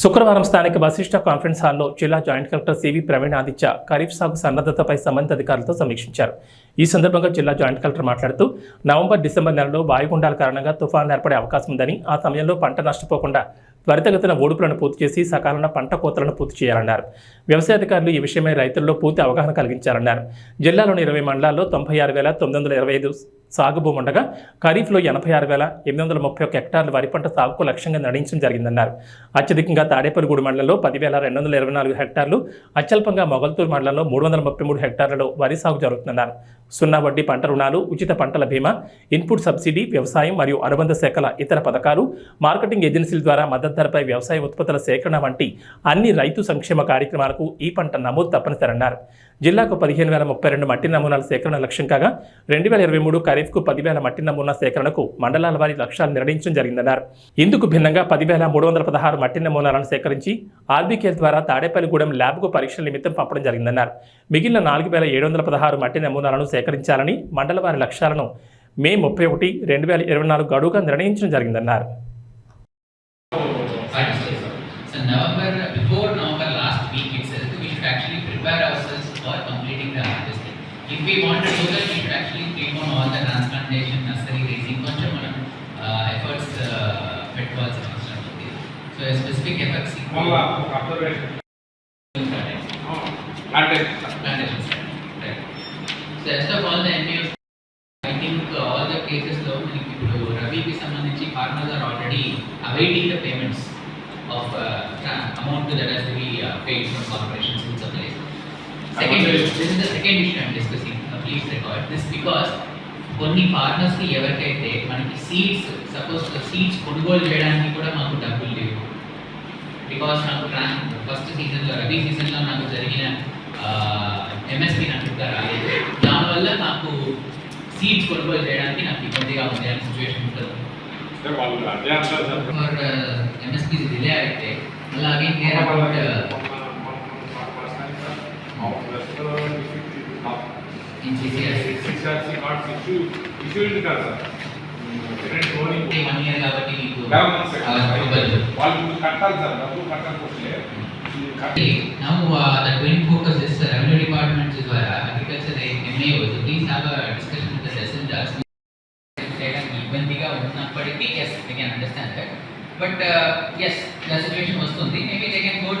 శుక్రవారం స్థానిక వశిష్ట కాన్ఫరెన్స్ హాల్లో జిల్లా joint collector CV Praveen Aditya kharif సాగు సన్నద్ధతపై సంబంధిత అధికారులతో సమీక్షించారు. ఈ సందర్భంగా జిల్లా జాయింట్ కలెక్టర్ మాట్లాడుతూ నవంబర్ డిసెంబర్ నెలలో వాయుగుండాల కారణంగా తుఫాన్లు ఏర్పడే అవకాశం ఉందని ఆ సమయంలో పంట నష్టపోకుండా త్వరితగతిన ఓడుపులను పూర్తి చేసి సకాలంలో పంట కోతలను పూర్తి చేయాలన్నారు. వ్యవసాయ అధికారులు ఈ విషయమై రైతుల్లో పూర్తి అవగాహన కలిగించాలన్నారు జిల్లాలోని ఇరవై మండలాల్లో తొంభై ఆరు వేల తొమ్మిది వందల ఇరవై ఐదు సాగు ఉండగా ఖరీఫ్లో ఎనభై ఆరు వేల ఎనిమిది వందల ముప్పై ఒక్క హెక్టార్లు వరి పంట సాగుకు లక్ష్యంగా నడించడం జరిగిందన్నారు. అత్యధికంగా తాడేపల్లిగూడు మండలంలో పదివేల రెండు వందల ఇరవై నాలుగు హెక్టార్లు అత్యల్పంగా మొగల్తూరు మండలంలో మూడు వందల ముప్పై మూడు హెక్టార్లలో వరి సాగు జరుగుతుందన్నారు. సున్నా వడ్డీ పంట రుణాలు ఉచిత పంటల బీమా ఇన్పుట్ సబ్సిడీ వ్యవసాయం మరియు అనుబంధ శాఖల ఇతర పథకాలు మార్కెటింగ్ ఏజెన్సీల ద్వారా మద్దతు ధరపై వ్యవసాయ ఉత్పత్తుల సేకరణ వంటి అన్ని రైతు సంక్షేమ కార్యక్రమాలకు ఈ పంట నమోదు తప్పనిసరన్నారు. జిల్లాకు పదిహేను వేల ముప్పై రెండు మట్టి నమూనాల సేకరణ లక్ష్యం కాగా రెండు వేల ఇరవై మూడు ఖరీఫ్కు పదివేల మట్టి నమూనా సేకరణకు మండలాల వారి లక్ష్యాలు నిర్ణయించడం జరిగిందన్నారు. ఇందుకు భిన్నంగా పదివేల మూడు వందల పదహారు మట్టి నమూనాలను సేకరించి ఆర్బీకేల్ ద్వారా తాడేపల్లిగూడెం ల్యాబ్కు పరీక్షల నిమిత్తం పంపడం జరిగిందన్నారు. మిగిలిన నాలుగు వేల ఏడు వందల పదహారు మట్టి నమూనాలను సేకరించాలని మండల వారి లక్ష్యాలను మే ముప్పై ఒకటి రెండు వేల ఇరవై నాలుగు గడువుగా నిర్ణయించడం జరిగిందన్నారు. November, before November last week itself, we should actually prepare ourselves for completing. If we want to do that, we should actually prepone all the transplantation, nursery raising, కొంచెం మనం efforts uh, పెట్టుకోవాల్సిన అవసరం ఉంది. So a specific efforts. మళ్ళా ఒక observation అంటే Plantation side, right. So rest of all the NPOs, I think uh, all the cases లో మనకి ఇప్పుడు రబీకి సంబంధించి farmers are already awaiting the payments of uh, tra- amount that has to be uh, Second, Okay. this is the second issue I'm discussing, uh, please record this because కొన్ని farmers కి ఎవరికైతే మనకి seeds suppose seeds కొనుగోలు చేయడానికి కూడా మాకు డబ్బులు లేవు బికాస్ నాకు ఫస్ట్ సీజన్లో రబీ సీజన్లో నాకు జరిగిన ఎంఎస్పి నాకు ఇంకా రాలేదు దానివల్ల నాకు సీడ్స్ కొనుగోలు చేయడానికి నాకు ఇబ్బందిగా ఉంది అనే సిచ్యువేషన్ ఉంటుంది అంటే వాళ్ళు అదే అంటారు సార్ ఫర్ ఎంఎస్పి డిలే అయితే మళ్ళీ again care about in CCR one year కాబట్టి మీకు వాళ్ళు కట్టాలి సార్ డబ్బులు కట్టకపోతే ఈ కట్టి Now, uh, the twin focus is uh, revenue department is uh, agriculture MAO. So please have a discussion with the residents. చేయడానికి ఇబ్బందిగా ఉన్నప్పటికీ as we can understand that but as the situation వస్తుంది maybe they can go till the mid of